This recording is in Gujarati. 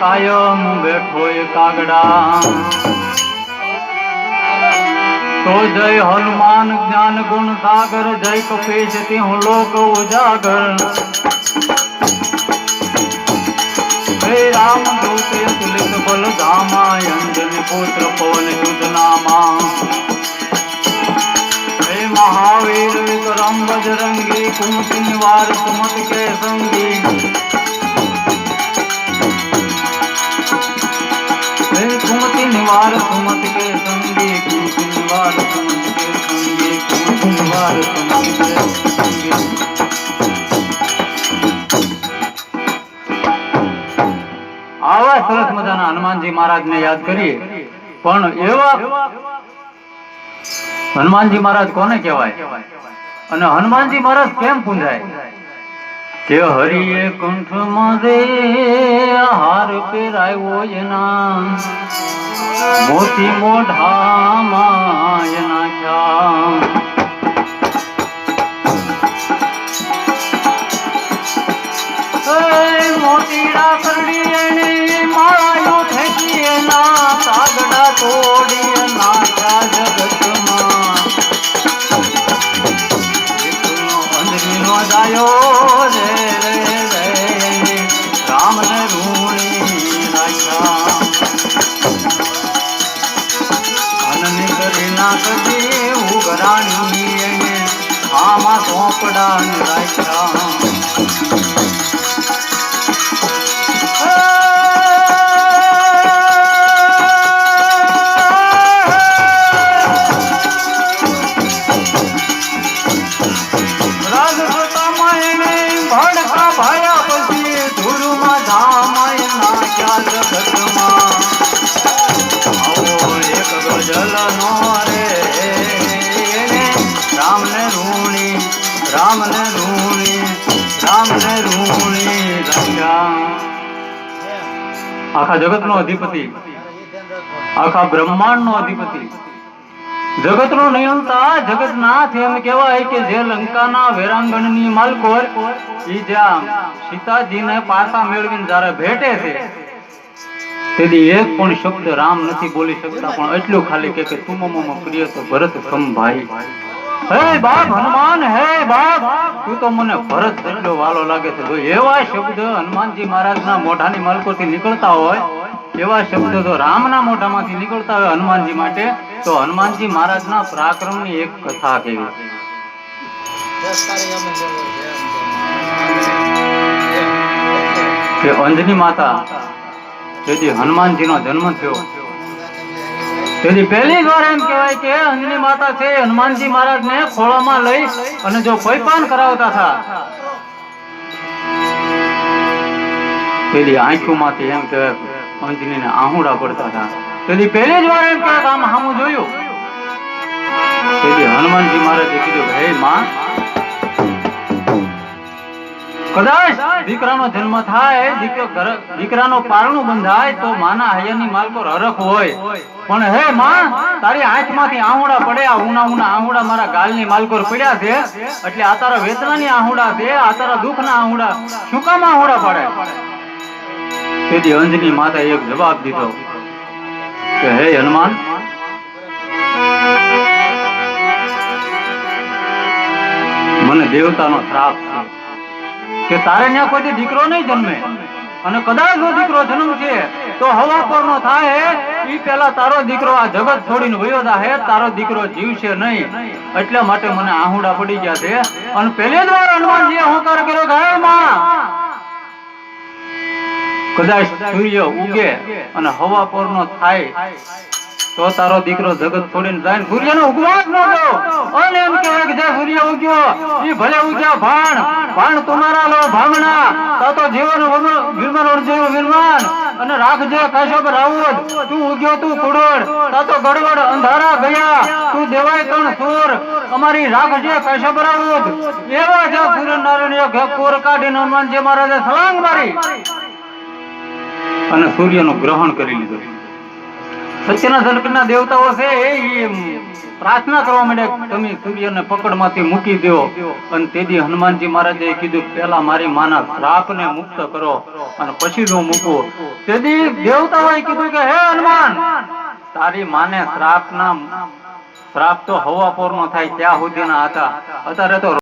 કાયમ બેઠો કાગડા. તો જય હનુમાન જ્ઞાન ગુણ સાગર, જય કપેશ હું લોક ઉજાગર. હે રામ દૂત અતુલિત બલ ધામા અંજન પુત્ર, પવન, યુદ્ધ, નામા. હે મહાવીર, વિક્રમ, બજરંગી કુમતિ નિવાર, સુમત કે નિવાર સુમત કે સંગી કુમતિ નિવાર સુમત કે સંગી કુમતિ નિવાર સુમત કે સંગી આવા સરસ મજાના હનુમાનજી મહારાજને યાદ કરીએ. પણ એવા હનુમાનજી મહારાજ કોને કહેવાય? અને હનુમાનજી મહારાજ કેમ પૂંજાય? કે હરિએ કંઠમાં દે હાર પહેરાયો એના મોતી મોઢામાં એના ખ્યા મોતીડા કરડી એને માળાયો ફેંકી એના કાગડા તોડી નાખ્યા જગતમાં જાયો અનની દેવ ઉગરાણી એને આમાં સોંપડા રાખ્યા. રાજસોતામાં રામને રૂણી રામને રૂણી રાખ્યા આખા જગતનો અધિપતિ, આખા બ્રહ્માંડનો અધિપતિ. જગતનો નિયંતા જગતનાથ એમ કેવાય કે જે લંકાના વેરાંગણની માલકોર ઈ જ્યાં સીતાજીને પાછા મેળવીને જ્યારે ભેટે છે, તેથી એક પણ શબ્દ રામ નથી બોલી શકતા, પણ એટલું ખાલી કે કે તું મમ પ્રિય તો ભરત સંભાઈ બાપ, હનુમાન, હે બાપ, તું તો મને ભરત જેટલો વાલો લાગે છે. એવા શબ્દ હનુમાનજી મહારાજના મોઢાની માલકોથી નીકળતા હોય, એવા શબ્દ તો રામના મોઢામાંથી નીકળતા હોય હનુમાનજી માટે, તો હનુમાનજી મહારાજના પરાક્રમની એક કથા કેવી કે અંજની માતા હનુમાનજી હનુમાનજીનો જન્મ થયો. તેથી પહેલી વાર એમ કહેવાય અંજની પેલી અંજનીને આહુડા પડતા હતા. તેથી પહેલી જ વાર એમ કે આમ જોયું. પેલી હનુમાનજી મહારાજે કીધું, હે માં કદાચ દીકરાનો જન્મ થાય, દીકરો દીકરાનો પારણું બંધાય, તો માના હૈયાની માલકો હરખ હોય. પણ હે માં, તારી આંખમાંથી આહુડા પડે, આ ઉના ઉના આહુડા મારા ગાલની માલકોર પડ્યા છે. એટલે આ તારા વેદનાની આહુડા છે, આ તારા દુઃખના આહુડા. શું કામ આહુડા પડે? તેથી અંજની માતા એક જવાબ દીધો કે, હે હનુમાન, મને દેવતાનો શ્રાપ કે તારે ત્યાં કોઈ દીકરો નહીં જન્મે. અને કદાચ જો દીકરો જન્મ છે, તો હવા પરનો થાય એ પેલા તારો દીકરો આ જગત છોડીને વયો જાહે, તારો દીકરો જીવશે નહીં. એટલા માટે મને આહુડા પડી ગયા છે. અને પેલે જ વાર હનુમાનજી અહંકાર કર્યો ગાયો માં! કદાચ સૂર્ય ઉગે અને હવા પર નો થાય. તો તારો દીકરો જગત છોડીને જાય સૂર્યનો ઉપવાસ ન દો અને એમ કહેવાય કે જે સૂર્ય ઉગ્યો એ ભલે ઉગ્યા ભાણ ભાણ તમારા લો ભાંગણા તા જીવન વગર વિરમાન ઉર્જેવ વિરમાન. અને રાખજે કાશપ રાઉત, તું ઉગ્યો તું કુડોડ તા તો ગડબડ અંધારા ગયા, તું દેવાય તણ સૂર. અમારી રાખજે કાશપ રાઉત, એવા છે સૂર્યનારાયણ કોર કાઢીને હનુમાનજી મહારાજે સલાંગ મારી. અને સૂર્યનું ગ્રહણ કરી લીધું. સત્યના ધનકના દેવતાઓ છે એ પ્રાર્થના કરવા માંડે તમે સૂર્યને પકડમાંથી મૂકી દો. અને તેથી હનુમાનજી મહારાજે કીધું પેલા મારી માના શ્રાપને મુક્ત કરો અને પછી જો મૂકવો તેથી દેવતાઓએ કીધું કે, હે હનુમાન, તારી માને શ્રાપ ના શ્રાપ તો હવા નો થાય ત્યાં સુધીના હતા. અત્યારે તો